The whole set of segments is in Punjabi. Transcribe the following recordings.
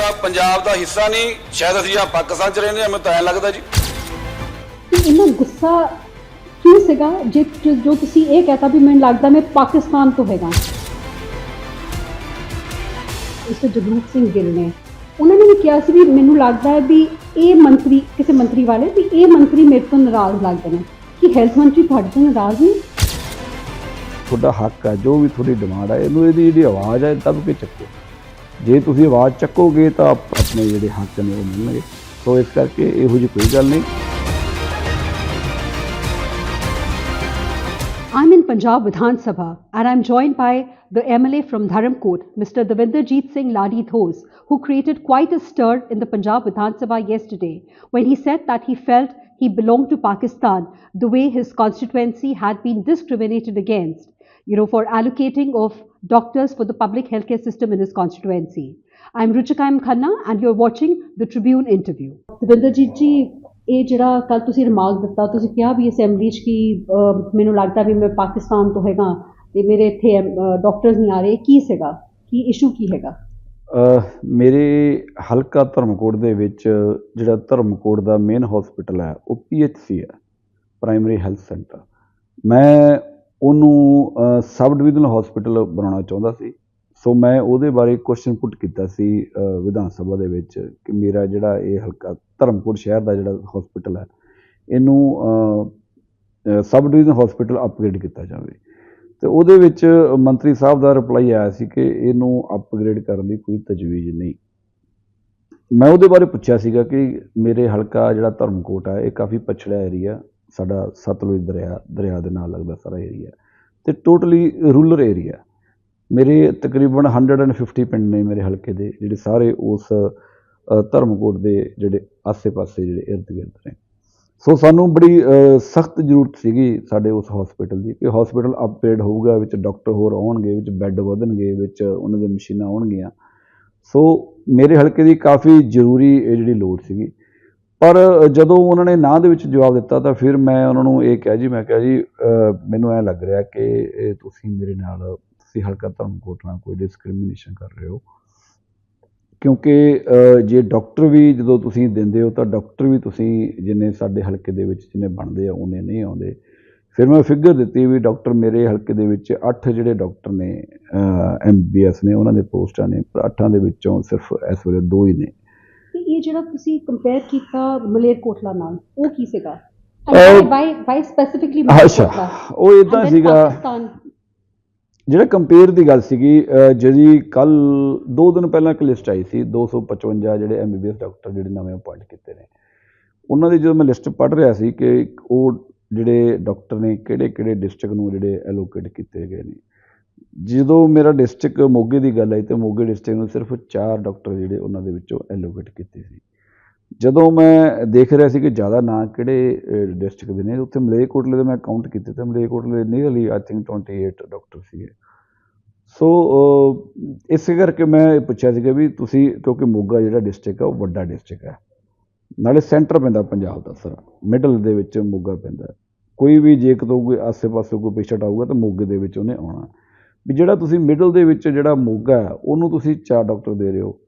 ਦਾ ਪੰਜਾਬ ਦਾ ਹਿੱਸਾ ਨਹੀਂ ਸ਼ਾਇਦ ਅਸੀਂ ਜਾਂ ਪਾਕਿਸਤਾਨ ਚ ਰਹਿੰਦੇ ਹਾਂ ਮੈਨੂੰ ਤਾਂ ਐਂ ਲੱਗਦਾ ਜੀ। ਇੰਨਾ ਗੁੱਸਾ ਕਿਉਂ ਸੀਗਾ? ਜੇ ਜੋ- ਜੋ ਤੁਸੀਂ ਇਹ ਕਹਤਾ ਵੀ ਮੈਨੂੰ ਲੱਗਦਾ ਮੈਂ ਪਾਕਿਸਤਾਨ ਤੋਂ ਹੈਗਾ। ਇਸ ਜਗਰੂਪ ਸਿੰਘ ਗਿੱਲ ਨੇ। ਉਹਨਾਂ ਨੇ ਵੀ ਕਿਹਾ ਸੀ ਵੀ ਮੈਨੂੰ ਲੱਗਦਾ ਹੈ ਵੀ ਇਹ ਮੰਤਰੀ ਕਿਸੇ ਮੰਤਰੀ ਵਾਲੇ ਵੀ ਇਹ ਮੰਤਰੀ ਮੇਰੇ ਤੋਂ ਨਾਰਾਜ਼ ਲੱਗਦੇ ਨੇ। ਕਿ ਹੈਲਥ ਮੰਤਰੀ ਤੁਹਾਡੇ ਤੋਂ ਨਾਰਾਜ਼ ਨਹੀਂ ਤੁਹਾਡਾ ਹੱਕ ਹੈ ਜੋ ਵੀ ਤੁਹਾਡੀ ਡਿਮਾਂਡ ਹੈ ਇਹਨੂੰ ਇਹਦੀ ਜਿਹੜੀ ਆਵਾਜ਼ ਹੈ ਦੱਬ ਕੇ ਚੱਕੋ। ਜੇ ਤੁਸੀਂ ਆਵਾਜ਼ ਚੱਕੋਗੇ ਤਾਂ ਆਪ- ਆਪਣੇ ਜਿਹੜੇ ਹੱਕ ਨੇ ਉਹ ਮਿਲਣਗੇ ਸੋ ਇਸ ਕਰਕੇ ਇਹੋ ਜਿਹੀ ਕੋਈ ਗੱਲ ਨਹੀਂ I'm in Punjab Vidhan Sabha and I'm joined by the MLA from Dharamkot, Mr. Devinderjeet Singh Ladi Thos, who created quite a stir in the Punjab Vidhan Sabha yesterday when he said that he felt he belonged to Pakistan the way his constituency had been discriminated against, You know, for allocating of doctors for the public healthcare system in his constituency. I'm Ruchika M. Khanna and you're watching the Tribune interview. Devinderjeet ji, ਇਹ ਜਿਹੜਾ ਕੱਲ ਤੁਸੀਂ ਰਿਮਾਰਕ ਦਿੱਤਾ ਤੁਸੀਂ ਕਿਹਾ ਵੀ ਅਸੈਂਬਲੀ 'ਚ ਕਿ ਮੈਨੂੰ ਲੱਗਦਾ ਵੀ ਮੈਂ ਪਾਕਿਸਤਾਨ ਤੋਂ ਹੈਗਾ ਤੇ ਮੇਰੇ ਇੱਥੇ ਡਾਕਟਰਸ ਨਹੀਂ ਆ ਰਹੇ ਕੀ ਸੀਗਾ ਕੀ ਇਸ਼ੂ ਕੀ ਹੈਗਾ ਮੇਰੇ ਹਲਕਾ ਧਰਮਕੋਟ ਦੇ ਵਿੱਚ ਜਿਹੜਾ ਧਰਮਕੋਟ ਦਾ ਮੇਨ ਹਸਪੀਟਲ ਹੈ ਉਹ ਪੀਐਚਸੀ ਹੈ ਪ੍ਰਾਇਮਰੀ ਹੈਲਥ ਸੈਂਟਰ ਮੈਂ ਉਹਨੂੰ ਸਬ ਡਿਵੀਜ਼ਨਲ ਹਸਪੀਟਲ ਬਣਾਉਣਾ ਚਾਹੁੰਦਾ ਸੀ। ਸੋ ਮੈਂ ਉਹਦੇ ਬਾਰੇ ਕੁਐਸਚਨ ਪੁੱਟ ਕੀਤਾ ਸੀ ਵਿਧਾਨ ਸਭਾ ਦੇ ਵਿੱਚ ਕਿ ਮੇਰਾ ਜਿਹੜਾ ਇਹ ਹਲਕਾ ਧਰਮਕੋਟ ਸ਼ਹਿਰ ਦਾ ਜਿਹੜਾ ਹਸਪੀਟਲ ਹੈ, ਇਹਨੂੰ ਸਬ ਡਿਵੀਜ਼ਨ ਹਸਪੀਟਲ ਅਪਗ੍ਰੇਡ ਕੀਤਾ ਜਾਵੇ। ਤੇ ਉਹਦੇ ਵਿੱਚ ਮੰਤਰੀ ਸਾਹਿਬ ਦਾ ਰਿਪਲਾਈ ਆਇਆ ਸੀ ਕਿ ਇਹਨੂੰ ਅਪਗ੍ਰੇਡ ਕਰਨ ਦੀ ਕੋਈ ਤਜਵੀਜ਼ ਨਹੀਂ। ਮੈਂ ਉਹਦੇ ਬਾਰੇ ਪੁੱਛਿਆ ਸੀਗਾ ਕਿ ਮੇਰੇ ਹਲਕਾ ਜਿਹੜਾ ਧਰਮਕੋਟ ਹੈ, ਇਹ ਕਾਫੀ ਪਛੜਿਆ ਏਰੀਆ ਸਾਡਾ ਸਤਲੁਜ ਦਰਿਆ ਦਰਿਆ ਦੇ ਨਾਲ ਲੱਗਦਾ ਸਾਰਾ ਏਰੀਆ ਤੇ ਟੋਟਲੀ ਰੂਰਲ ਏਰੀਆ ਮੇਰੇ ਤਕਰੀਬਨ 150 ਪਿੰਡ ਨੇ ਮੇਰੇ ਹਲਕੇ ਦੇ ਜਿਹੜੇ ਸਾਰੇ ਉਸ ਧਰਮਕੋਟ ਦੇ ਜਿਹੜੇ ਆਸੇ-ਪਾਸੇ ਜਿਹੜੇ ਇਰਦ ਗਿਰਦ ਨੇ। ਸੋ ਸਾਨੂੰ ਬੜੀ ਸਖਤ ਜ਼ਰੂਰਤ ਸੀਗੀ ਸਾਡੇ ਉਸ ਹਸਪੀਟਲ ਦੀ ਕਿ ਹਸਪੀਟਲ ਅਪਗ੍ਰੇਡ ਹੋਊਗਾ, ਵਿੱਚ ਡਾਕਟਰ ਹੋਰ ਆਉਣਗੇ, ਵਿੱਚ ਬੈੱਡ ਵਧਣਗੇ, ਵਿੱਚ ਉਹਨਾਂ ਦੇ ਮਸ਼ੀਨਾਂ ਆਉਣਗੀਆਂ। ਸੋ ਮੇਰੇ ਹਲਕੇ ਦੀ ਕਾਫੀ ਜ਼ਰੂਰੀ ਇਹ ਜਿਹੜੀ ਲੋੜ ਸੀਗੀ। ਪਰ ਜਦੋਂ ਉਹਨਾਂ ਨੇ ਨਾਂ ਦੇ ਵਿੱਚ ਜਵਾਬ ਦਿੱਤਾ ਤਾਂ ਫਿਰ ਮੈਂ ਉਹਨਾਂ ਨੂੰ ਇਹ ਕਿਹਾ ਜੀ, ਮੈਂ ਕਿਹਾ ਜੀ ਮੈਨੂੰ ਐ ਲੱਗ ਰਿਹਾ ਕਿ ਤੁਸੀਂ ਮੇਰੇ ਨਾਲ, ਤੁਸੀਂ ਹਲਕਾ ਤੁਹਾਨੂੰ ਕੋਟ ਨਾਲ ਕੋਈ ਡਿਸਕ੍ਰਿਮੀਨੇਸ਼ਨ ਕਰ ਰਹੇ ਹੋ। ਕਿਉਂਕਿ ਜੇ ਡਾਕਟਰ ਵੀ ਜਦੋਂ ਤੁਸੀਂ ਦਿੰਦੇ ਹੋ ਤਾਂ ਡਾਕਟਰ ਵੀ ਤੁਸੀਂ ਜਿੰਨੇ ਸਾਡੇ ਹਲਕੇ ਦੇ ਵਿੱਚ ਜਿੰਨੇ ਬਣਦੇ ਆ, ਉਹਨੇ ਨਹੀਂ ਆਉਂਦੇ। ਫਿਰ ਮੈਂ ਫਿਗਰ ਦਿੱਤੀ ਵੀ ਡਾਕਟਰ ਮੇਰੇ ਹਲਕੇ ਦੇ ਵਿੱਚ 8 ਜਿਹੜੇ ਡਾਕਟਰ ਨੇ ਐਮਬੀਐਸ ਨੇ, ਉਹਨਾਂ ਦੇ ਪੋਸਟਾਂ ਨੇ, ਪਰ 8 ਦੇ ਵਿੱਚੋਂ ਸਿਰਫ ਇਸ ਵੇਲੇ ਦੋ ਹੀ ਨੇ। ਇਹ ਜਿਹੜਾ ਤੁਸੀਂ ਕੰਪੇਅਰ ਕੀਤਾ ਮਲੇਰਕੋਟਲਾ ਨਾਲ ਉਹ ਕੀ ਸੀਗਾ? ਵਾਈ ਵਾਈ ਸਪੈਸੀਫਿਕਲੀ ਅੱਛਾ ਉਹ ਇਦਾਂ ਸੀਗਾ। ਜਿਹੜਾ ਕੰਪੇਅਰ ਦੀ ਗੱਲ ਸੀਗੀ ਜਿਹੜੀ ਕੱਲ ਦੋ ਦਿਨ ਪਹਿਲਾਂ ਇੱਕ ਲਿਸਟ ਆਈ ਸੀ 255 ਜਿਹੜੇ ਐਮਬੀਬੀਐਸ ਡਾਕਟਰ ਜਿਹੜੇ ਨਵੇਂ ਅਪਾਇੰਟ ਕੀਤੇ ਨੇ। ਉਹਨਾਂ ਦੀ ਜਦੋਂ ਮੈਂ ਲਿਸਟ ਪੜ੍ਹ ਰਿਹਾ ਸੀ ਕਿ ਉਹ ਜਿਹੜੇ ਡਾਕਟਰ ਨੇ ਕਿਹੜੇ ਕਿਹੜੇ ਡਿਸਟ੍ਰਿਕਟ ਨੂੰ ਜਿਹੜੇ ਐਲੋਕੇਟ ਕੀਤੇ ਗਏ ਨੇ। ਜਦੋਂ ਮੇਰਾ ਡਿਸਟ੍ਰਿਕਟ ਮੋਗੇ ਦੀ ਗੱਲ ਆਈ ਤਾਂ ਮੋਗੇ ਡਿਸਟ੍ਰਿਕਟ ਨੂੰ ਸਿਰਫ ਚਾਰ ਡਾਕਟਰ ਜਿਹੜੇ ਉਹਨਾਂ ਦੇ ਵਿੱਚੋਂ ਐਲੋਕੇਟ ਕੀਤੇ ਸੀ। ਜਦੋਂ ਮੈਂ ਦੇਖ ਰਿਹਾ ਸੀ ਕਿ ਜ਼ਿਆਦਾ ਨਾਂ ਕਿਹੜੇ ਡਿਸਟ੍ਰਿਕਟ ਦੇ ਨੇ ਉੱਥੇ ਮਲੇਰਕੋਟਲੇ ਦੇ ਮੈਂ ਕਾਊਂਟ ਕੀਤੇ ਤਾਂ ਮਲੇਰਕੋਟਲੇ ਨੀਅਰਲੀ ਆਈ ਥਿੰਕ 28 ਡਾਕਟਰ ਸੀਗੇ। ਸੋ ਅਹ, ਇਸੇ ਕਰਕੇ ਮੈਂ ਪੁੱਛਿਆ ਸੀਗਾ ਵੀ ਤੁਸੀਂ ਕਿਉਂਕਿ ਮੋਗਾ ਜਿਹੜਾ ਡਿਸਟ੍ਰਿਕਟ ਹੈ ਉਹ ਵੱਡਾ ਡਿਸਟ੍ਰਿਕਟ ਹੈ ਨਾਲੇ ਸੈਂਟਰ ਪੈਂਦਾ ਪੰਜਾਬ ਦਾ ਸਾਰਾ ਮਿਡਲ ਦੇ ਵਿੱਚ ਮੋਗਾ ਪੈਂਦਾ। ਕੋਈ ਵੀ ਜੇ ਕਿਤੋਂ ਕੋਈ ਆਸੇ-ਪਾਸੇ ਕੋਈ ਪੇਸ਼ੈਂਟ ਆਊਗਾ ਤਾਂ ਮੋਗੇ ਦੇ ਵਿੱਚ ਉਹਨੇ ਆਉਣਾ। ਵੀ ਜਿਹੜਾ ਤੁਸੀਂ ਮਿਡਲ ਦੇ ਵਿੱਚ ਜਿਹੜਾ ਮੋਗਾ ਉਹਨੂੰ ਤੁਸੀਂ ਚਾਰ ਡਾਕਟਰ ਦੇ ਰਹੇ ਹੋ।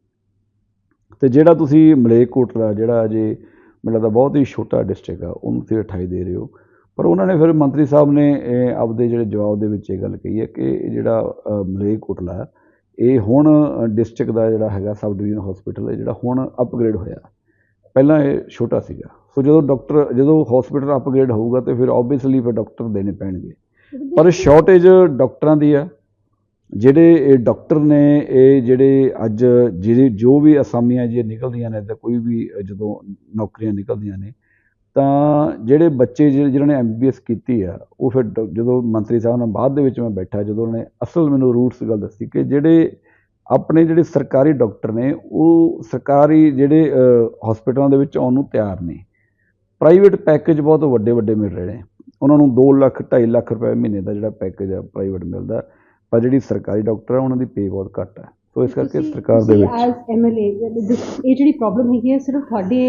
ਤੇ ਜਿਹੜਾ ਤੁਸੀਂ ਮਲੇਰਕੋਟਲਾ ਜਿਹੜਾ ਅਜੇ ਮੈਨੂੰ ਲੱਗਦਾ ਬਹੁਤ ਹੀ ਛੋਟਾ ਡਿਸਟ੍ਰਿਕਟ ਆ ਉਹਨੂੰ ਤੁਸੀਂ 28 ਦੇ ਰਹੇ ਹੋ। ਪਰ ਉਹਨਾਂ ਨੇ ਫਿਰ ਮੰਤਰੀ ਸਾਹਿਬ ਨੇ ਆਪਦੇ ਜਿਹੜੇ ਜਵਾਬ ਦੇ ਵਿੱਚ ਇਹ ਗੱਲ ਕਹੀ ਹੈ ਕਿ ਇਹ ਜਿਹੜਾ ਹੈ, ਇਹ ਹੁਣ ਡਿਸਟ੍ਰਿਕਟ ਦਾ ਜਿਹੜਾ ਹੈਗਾ ਸਬ ਡਿਵੀਜ਼ਨ ਹਸਪੀਟਲ ਹੈ ਜਿਹੜਾ ਹੁਣ ਅਪਗ੍ਰੇਡ ਹੋਇਆ। ਪਹਿਲਾਂ ਇਹ ਛੋਟਾ ਸੀਗਾ। ਸੋ ਜਦੋਂ ਡਾਕਟਰ ਜਦੋਂ ਹਸਪੀਟਲ ਅਪਗ੍ਰੇਡ ਹੋਊਗਾ ਤੇ ਫਿਰ ਆਬਵੀਅਸਲੀ ਫਿਰ ਡਾਕਟਰ ਦੇਣੇ ਪੈਣਗੇ। ਪਰ ਸ਼ਾਰਟੇਜ ਡਾਕਟਰਾਂ ਦੀ ਆ ਜਿਹੜੇ ਇਹ ਡਾਕਟਰ ਨੇ, ਇਹ ਜਿਹੜੇ ਅੱਜ ਜਿਹੜੇ ਜੋ ਵੀ ਅਸਾਮੀਆਂ ਜੇ ਨਿਕਲਦੀਆਂ ਨੇ ਤਾਂ ਕੋਈ ਵੀ ਜਦੋਂ ਨੌਕਰੀਆਂ ਨਿਕਲਦੀਆਂ ਨੇ, ਤਾਂ ਜਿਹੜੇ ਬੱਚੇ ਜਿਹੜੇ ਜਿਨ੍ਹਾਂ ਨੇ ਐਮਬੀਬੀਐਸ ਕੀਤੀ ਆ, ਉਹ ਫਿਰ ਡ- ਜਦੋਂ ਮੰਤਰੀ ਸਾਹਿਬ ਨਾਲ ਬਾਅਦ ਦੇ ਵਿੱਚ ਮੈਂ ਬੈਠਾ, ਜਦੋਂ ਉਹਨੇ ਅਸਲ ਮੈਨੂੰ ਰੂਟਸ ਗੱਲ ਦੱਸੀ ਕਿ ਜਿਹੜੇ ਆਪਣੇ ਜਿਹੜੇ ਸਰਕਾਰੀ ਡਾਕਟਰ ਨੇ, ਉਹ ਸਰਕਾਰੀ ਜਿਹੜੇ ਹਸਪੀਟਲਾਂ ਦੇ ਵਿੱਚ ਆਉਣ ਨੂੰ ਤਿਆਰ ਨੇ। ਪ੍ਰਾਈਵੇਟ ਪੈਕੇਜ ਬਹੁਤ ਵੱਡੇ ਵੱਡੇ ਮਿਲ ਰਹੇ ਨੇ। ਉਹਨਾਂ ਨੂੰ 2 ਲੱਖ 2.5 ਲੱਖ ਰੁਪਏ ਮਹੀਨੇ ਦਾ ਜਿਹੜਾ ਪੈਕੇਜ ਆ ਪ੍ਰਾਈਵੇਟ ਮਿਲਦਾ। ਪਰ ਜਿਹੜੀ ਸਰਕਾਰੀ ਡਾਕਟਰ ਆ ਉਹਨਾਂ ਦੀ ਪੇ ਬਹੁਤ ਘੱਟ ਹੈ। ਸੋ ਇਸ ਕਰਕੇ ਸਰਕਾਰ ਦੇ ਵਿੱਚ ਐਮਐਲਏ ਇਹ ਜਿਹੜੀ ਪ੍ਰੋਬਲਮ ਹੈਗੀ ਹੈ ਸਿਰਫ ਤੁਹਾਡੇ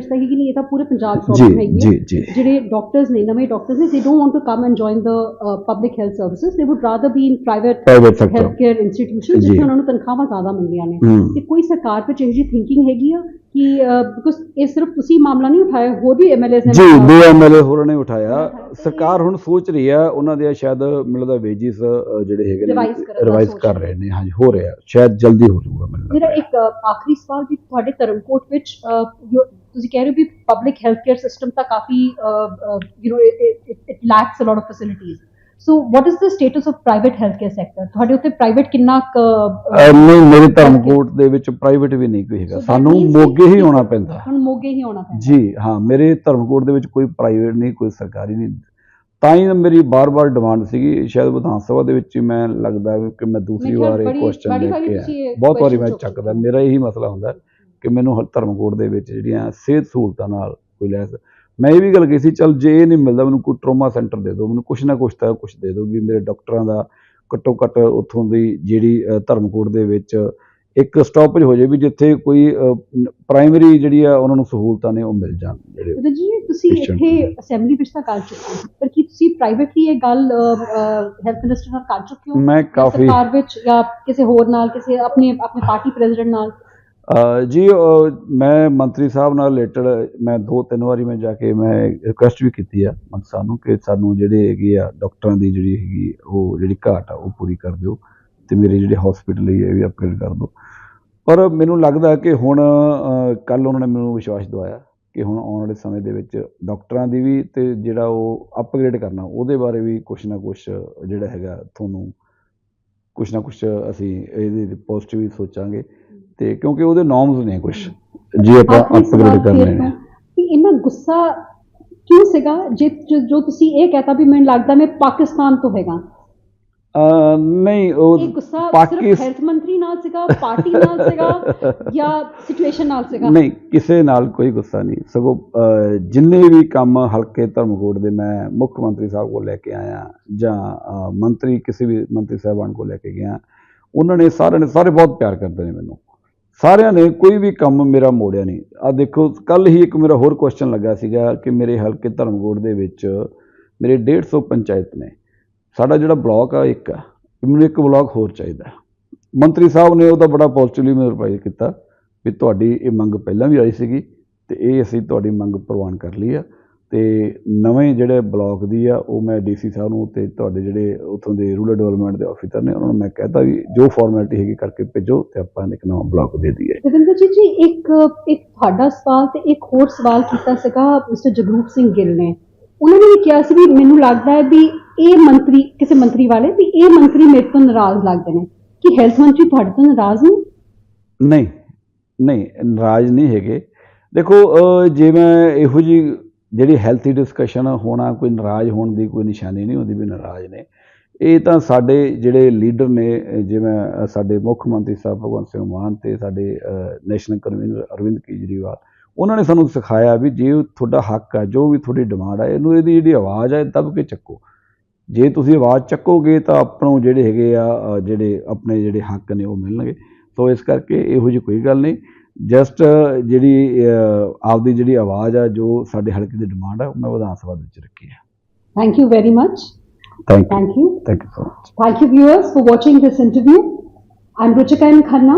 ਦਾ ਹੀ ਕਿ ਨਹੀਂ ਇਹ ਤਾਂ ਪੂਰੇ ਪੰਜਾਬ 'ਚ ਪ੍ਰੋਬਲਮ ਹੈਗੀ ਹੈ। ਜਿਹੜੇ ਡਾਕਟਰਸ ਨੇ ਨਵੇਂ ਡਾਕਟਰਸ ਨੇ they don't want to come and join the public health services they would rather be in private health care institution. ਜਿੱਥੇ ਉਹਨਾਂ ਨੂੰ ਤਨਖਾਹਾਂ ਜ਼ਿਆਦਾ ਮਿਲਦੀਆਂ ਨੇ। ਤੇ ਕੋਈ ਸਰਕਾਰ ਵਿੱਚ ਇਹੋ ਜਿਹੀ ਥਿੰਕਿੰਗ ਹੈਗੀ ਆ? ਕਿ ਬਿਕੋਜ਼ ਇਹ ਸਿਰਫ ਤੁਸੀਂ ਮਾਮਲਾ ਨਹੀਂ ਉਠਾਇਆ ਹੋਰ ਵੀ ਐਮਐਲਏਸ ਨੇ ਜੀ। ਦੋ ਐਮਐਲਏ ਹੋਰਾਂ ਨੇ ਉਠਾਇਆ। ਸਰਕਾਰ ਹੁਣ ਸੋਚ ਰਹੀ ਆ ਉਹਨਾਂ ਦੇ ਸ਼ਾਇਦ ਮਿਲਦਾ ਵੇਜਿਸ ਜਿਹੜੇ ਹੈਗੇ ਨੇ ਰਿਵਾਈਜ਼ ਕਰ ਰਹੇ ਨੇ। ਹਾਂਜੀ ਹੋ ਰਿਹਾ। ਸ਼ਾਇਦ ਜਲਦੀ ਹੋ ਜਾਊਗਾ ਮੈਨੂੰ ਮੇਰਾ ਇੱਕ ਆਖਰੀ ਸਵਾਲ ਵੀ ਤੁਹਾਡੇ ਧਰਮਕੋਟ ਵਿੱਚ ਤੁਸੀਂ ਕਹਿ ਰਹੇ ਹੋ ਵੀ ਪਬਲਿਕ ਹੈਲਥ ਕੇਅਰ ਸਿਸਟਮ ਤਾਂ ਕਾਫੀ you know it lacks a lot of facilities so what is the status of private health care sector ਤੁਹਾਡੇ ਉੱਤੇ ਪ੍ਰਾਈਵੇਟ ਕਿੰਨਾ ਨਹੀਂ ਮੇਰੇ ਧਰਮਕੋਟ ਦੇ ਵਿੱਚ ਪ੍ਰਾਈਵੇਟ ਵੀ ਨਹੀਂ ਕੋਈ ਹੈਗਾ। ਸਾਨੂੰ ਮੋਗੇ ਹੀ ਆਉਣਾ ਪੈਂਦਾ। ਹੁਣ ਮੋਗੇ ਹੀ ਆਉਣਾ ਪੈਂਦਾ। ਜੀ ਹਾਂ ਮੇਰੇ ਧਰਮਕੋਟ ਦੇ ਵਿੱਚ ਕੋਈ ਪ੍ਰਾਈਵੇਟ ਨਹੀਂ ਕੋਈ ਸਰਕਾਰੀ ਨਹੀਂ। ਤਾਂ ਹੀ ਮੇਰੀ ਬਾਰ-ਬਾਰ ਡਿਮਾਂਡ ਸੀਗੀ। ਸ਼ਾਇਦ ਵਿਧਾਨ ਸਭਾ ਦੇ ਵਿੱਚ ਹੀ ਮੈਂ ਲੱਗਦਾ ਕਿ ਮੈਂ ਦੂਸਰੀ ਵਾਰ ਇਹ ਕੁਐਸਚਨ ਲੈ ਕੇ ਆਇਆ। ਬਹੁਤ ਵਾਰੀ ਮੈਂ ਚੱਕਦਾ। ਮੇਰਾ ਇਹੀ ਮਸਲਾ ਹੁੰਦਾ ਕਿ ਮੈਨੂੰ ਹਰ ਧਰਮਕੋਟ ਦੇ ਵਿੱਚ ਜਿਹੜੀਆਂ ਸਿਹਤ ਸਹੂਲਤਾਂ ਨਾਲ ਕੋਈ ਲੈਸ ਮੈਂ ਇਹ ਵੀ ਗੱਲ ਕਹੀ ਸੀ ਚਲ ਜੇ ਇਹ ਨਹੀਂ ਮਿਲਦਾ ਮੈਨੂੰ ਕੋਈ ਟਰੋਮਾ ਸੈਂਟਰ ਦੇ ਦਿਓ ਮੈਨੂੰ ਕੁਛ ਨਾ ਕੁਛ ਤਾਂ ਕੁਛ ਦੇ ਦਿਓ ਵੀ ਮੇਰੇ ਡਾਕਟਰਾਂ ਦਾ ਘੱਟੋ ਘੱਟ ਉੱਥੋਂ ਦੀ ਜਿਹੜੀ ਧਰਮਕੋਟ ਦੇ ਵਿੱਚ ਇੱਕ ਸਟਾਪੇਜ ਹੋ ਜਾਏ ਵੀ ਜਿੱਥੇ ਕੋਈ ਪ੍ਰਾਇਮਰੀ ਜਿਹੜੀ ਆ ਉਹਨਾਂ ਨੂੰ ਸਹੂਲਤਾਂ ਨੇ ਉਹ ਮਿਲ ਜਾਣ ਜਿਹੜੇ ਜੀ ਤੁਸੀਂ ਇੱਥੇ ਅਸੈਂਬਲੀ ਵਿੱਚ ਤਾਂ ਕਰ ਚੁੱਕੇ ਹੋ ਪਰ ਕੀ ਤੁਸੀਂ ਪ੍ਰਾਈਵੇਟਲੀ ਇਹ ਗੱਲ ਹੈਲਥ ਮਿਨਿਸਟਰ ਨਾਲ ਕਰ ਚੁੱਕੇ ਹੋ? ਮੈਂ ਜਾਂ ਕਾਫੀ ਸਰਕਾਰ ਵਿੱਚ ਜਾਂ ਕਿਸੇ ਹੋਰ ਨਾਲ ਕਿਸੇ ਆਪਣੇ ਆਪਣੇ ਪਾਰਟੀ ਪ੍ਰੈਜ਼ੀਡੈਂਟ ਨਾਲ? ਜੀ ਮੈਂ ਮੰਤਰੀ ਸਾਹਿਬ ਨਾਲ ਰਿਲੇਟਡ ਮੈਂ ਦੋ ਤਿੰਨ ਵਾਰੀ ਮੈਂ ਜਾ ਕੇ ਮੈਂ ਰਿਕੁਐਸਟ ਵੀ ਕੀਤੀ ਆ ਮੰਤਰੀ ਸਾਹਿਬ ਨੂੰ ਕਿ ਸਾਨੂੰ ਜਿਹੜੇ ਹੈਗੇ ਆ ਡਾਕਟਰਾਂ ਦੀ ਜਿਹੜੀ ਹੈਗੀ ਉਹ ਜਿਹੜੀ ਘਾਟ ਆ ਉਹ ਪੂਰੀ ਕਰ ਦਿਓ ਤੇ ਮੇਰੇ ਜਿਹੜੇ ਹਸਪੀਟਲ ਲਈ ਇਹ ਵੀ ਅਪਗ੍ਰੇਡ ਕਰ ਦਿਓ। ਪਰ ਮੈਨੂੰ ਲੱਗਦਾ ਕਿ ਹੁਣ ਕੱਲ ਉਹਨਾਂ ਨੇ ਮੈਨੂੰ ਵਿਸ਼ਵਾਸ ਦਿਵਾਇਆ ਕਿ ਹੁਣ ਆਉਣ ਵਾਲੇ ਸਮੇਂ ਦੇ ਵਿੱਚ ਡਾਕਟਰਾਂ ਦੀ ਵੀ ਤੇ ਜਿਹੜਾ ਉਹ ਅਪਗ੍ਰੇਡ ਕਰਨਾ ਉਹਦੇ ਬਾਰੇ ਵੀ ਕੁਛ ਨਾ ਕੁਛ ਜਿਹੜਾ ਹੈਗਾ ਤੁਹਾਨੂੰ ਕੁਛ ਨਾ ਕੁਛ ਅਸੀਂ ਇਹਦੇ ਪੋਜ਼ਿਟਿਵ ਸੋਚਾਂਗੇ। ਤੇ ਕਿਉਂਕਿ ਉਹਦੇ ਨੋਰਮਸ ਨੇ ਕੁਛ। ਜੇ ਆਪਾਂ ਅਪਗ੍ਰੇਡ ਕਰਨੇ ਫਿਰ ਨੇ। ਤੋਂ ਕਿ ਇੰਨਾ ਗੁੱਸਾ ਕਿਉਂ ਸੀਗਾ? ਜੇ ਜੋ- ਤੁਸੀਂ ਇਹ ਕਹਤਾ ਵੀ ਮੈਨੂੰ ਲੱਗਦਾ ਮੈਂ ਪਾਕਿਸਤਾਨ ਤੋਂ ਹੈਗਾ। ਨਹੀਂ ਉਹ ਪਾਕਿਸ ਹੈਲਥ ਮੰਤਰੀ ਨਾਲ ਸੀਗਾ ਪਾਰਟੀ ਨਾਲ ਸੀਗਾ ਜਾਂ ਸਿਚੁਏਸ਼ਨ ਨਾਲ ਸੀਗਾ? ਨਹੀਂ ਕਿਸੇ ਨਾਲ ਕੋਈ ਗੁੱਸਾ ਨਹੀਂ। ਸਗੋਂ ਜਿੰਨੇ ਵੀ ਕੰਮ ਹਲਕੇ ਧਰਮਕੋਟ ਦੇ ਮੈਂ ਮੁੱਖ ਮੰਤਰੀ ਸਾਹਿਬ ਕੋਲ ਲੈ ਕੇ ਆਇਆ ਜਾਂ ਮੰਤਰੀ ਕਿਸੇ ਵੀ ਮੰਤਰੀ ਸਾਹਿਬਾਨ ਕੋਲ ਲੈ ਕੇ ਗਿਆ ਉਹਨਾਂ ਨੇ ਸਾਰਿਆਂ ਨੇ ਸਾਰੇ ਬਹੁਤ ਪਿਆਰ ਕਰਦੇ ਨੇ ਮੈਨੂੰ। ਸਾਰਿਆਂ ਨੇ ਕੋਈ ਵੀ ਕੰਮ ਮੇਰਾ ਮੋੜਿਆ ਨਹੀਂ। ਆ ਦੇਖੋ ਕੱਲ ਹੀ ਇੱਕ ਮੇਰਾ ਹੋਰ ਕੁਐਸਚਨ ਲੱਗਾ ਸੀਗਾ ਕਿ ਮੇਰੇ ਹਲਕੇ ਧਰਮਕੋਟ ਦੇ ਵਿੱਚ ਮੇਰੇ 150 ਪੰਚਾਇਤ ਨੇ। ਸਾਡਾ ਜਿਹੜਾ ਬਲਾਕ ਆ, ਇੱਕ ਆ ਮੈਨੂੰ ਇੱਕ ਬਲਾਕ ਹੋਰ ਚਾਹੀਦਾ। ਮੰਤਰੀ ਸਾਹਿਬ ਨੇ ਉਹਦਾ ਬੜਾ ਪੋਜ਼ਿਟਿਵਲੀ ਮੈਨੂੰ ਰਿਪਲਾਈ ਕੀਤਾ ਵੀ ਤੁਹਾਡੀ ਇਹ ਮੰਗ ਪਹਿਲਾਂ ਵੀ ਆਈ ਸੀਗੀ ਤੇ ਇਹ ਅਸੀਂ ਤੁਹਾਡੀ ਮੰਗ ਪ੍ਰਵਾਨ ਕਰ ਲਈ ਆ। ਤੇ ਨਵੇਂ ਜਿਹੜੇ ਬਲਾਕ ਦੀ ਆ ਉਹ ਮੈਂ ਡੀਸੀ ਸਾਹਿਬ ਨੂੰ ਤੇ ਤੁਹਾਡੇ ਜਿਹੜੇ ਉਥੋਂ ਦੇ ਰੂਰਲ ਡਿਵੈਲਪਮੈਂਟ ਦੇ ਆਫੀਸਰ ਨੇ ਉਹਨਾਂ ਨੂੰ ਮੈਂ ਕਹਿਤਾ ਵੀ ਜੋ ਫਾਰਮੈਲਿਟੀ ਹੈਗੀ ਕਰਕੇ ਭੇਜੋ ਤੇ ਆਪਾਂ ਇੱਕ ਨਵਾਂ ਬਲਾਕ ਦੇ ਦਈਏ। ਰਵਿੰਦਰ ਜੀ ਜੀ ਇੱਕ ਇੱਕ ਤੁਹਾਡਾ ਸਵਾਲ ਤੇ ਇੱਕ ਹੋਰ ਸਵਾਲ ਕੀਤਾ ਸੀਗਾ ਮਿਸਟਰ ਜਗਰੂਪ ਸਿੰਘ ਗਿੱਲ ਨੇ। ਉਹਨਾਂ ਨੇ ਵੀ ਕਿਹਾ ਸੀ ਵੀ ਮੈਨੂੰ ਲੱਗਦਾ ਹੈ ਵੀ ਇਹ ਮੰਤਰੀ ਕਿਸੇ ਮੰਤਰੀ ਵਾਲੇ ਵੀ ਇਹ ਮੰਤਰੀ ਮੇਰੇ ਤੋਂ ਨਾਰਾਜ਼ ਲੱਗਦੇ ਨੇ। ਕਿ ਹੈਲਥ ਮੰਤਰੀ ਤੁਹਾਡੇ ਤੋਂ ਨਾਰਾਜ਼ ਨਹੀਂ ਨਹੀਂ ਨਾਰਾਜ਼ ਨਹੀਂ ਹੈਗੇ। ਦੇਖੋ ਜੇ ਮੈਂ ਇਹੋ ਜੀ ਜਿਹੜੀ ਹੈਲਥੀ ਡਿਸਕਸ਼ਨ ਹੋਣਾ ਕੋਈ ਨਾਰਾਜ਼ ਹੋਣ ਦੀ ਕੋਈ ਨਿਸ਼ਾਨੀ ਨਹੀਂ ਹੁੰਦੀ ਵੀ ਨਾਰਾਜ਼ ਨੇ। ਇਹ ਤਾਂ ਸਾਡੇ ਜਿਹੜੇ ਲੀਡਰ ਨੇ ਜਿਵੇਂ ਸਾਡੇ ਮੁੱਖ ਮੰਤਰੀ ਸਾਹਿਬ ਭਗਵੰਤ ਸਿੰਘ ਮਾਨ ਤੇ ਸਾਡੇ ਨੈਸ਼ਨਲ ਕਨਵੀਨਰ ਅਰਵਿੰਦ ਕੇਜਰੀਵਾਲ, ਉਹਨਾਂ ਨੇ ਸਾਨੂੰ ਸਿਖਾਇਆ ਵੀ ਜੇ ਤੁਹਾਡਾ ਹੱਕ ਹੈ ਜੋ ਵੀ ਤੁਹਾਡੀ ਡਿਮਾਂਡ ਹੈ ਇਹਨੂੰ ਇਹਦੀ ਜਿਹੜੀ ਆਵਾਜ਼ ਹੈ ਦਬ ਕੇ ਚੱਕੋ। ਜੇ ਤੁਸੀਂ ਆਵਾਜ਼ ਚੱਕੋਗੇ ਤਾਂ ਆਪਣੋਂ ਜਿਹੜੇ ਹੈਗੇ ਆ ਜਿਹੜੇ ਆਪਣੇ ਜਿਹੜੇ ਹੱਕ ਨੇ ਉਹ ਮਿਲਣਗੇ। ਸੋ ਇਸ ਕਰਕੇ ਇਹੋ ਜਿਹੀ ਕੋਈ ਗੱਲ ਨਹੀਂ। ਜਸਟ ਜਿਹੜੀ ਅ, ਆਪਦੀ ਜਿਹੜੀ ਆਵਾਜ਼ ਆ ਜੋ ਸਾਡੇ ਹਲਕੇ ਦੀ ਡਿਮਾਂਡ ਆ ਉਹ ਮੈਂ ਵਿਧਾਨ ਸਭਾ ਦੇ ਵਿੱਚ ਰੱਖੀ ਹੈ thank you very much thank you thank you thank you so much Thank you, viewers, for watching this interview. I'm Ruchika M. Khanna.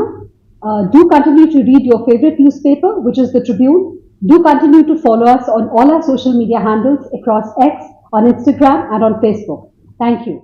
Uh, do continue to read your favorite newspaper, which is the Tribune. Do continue to follow us on all our social media handles across X, on Instagram, and on Facebook. Thank you.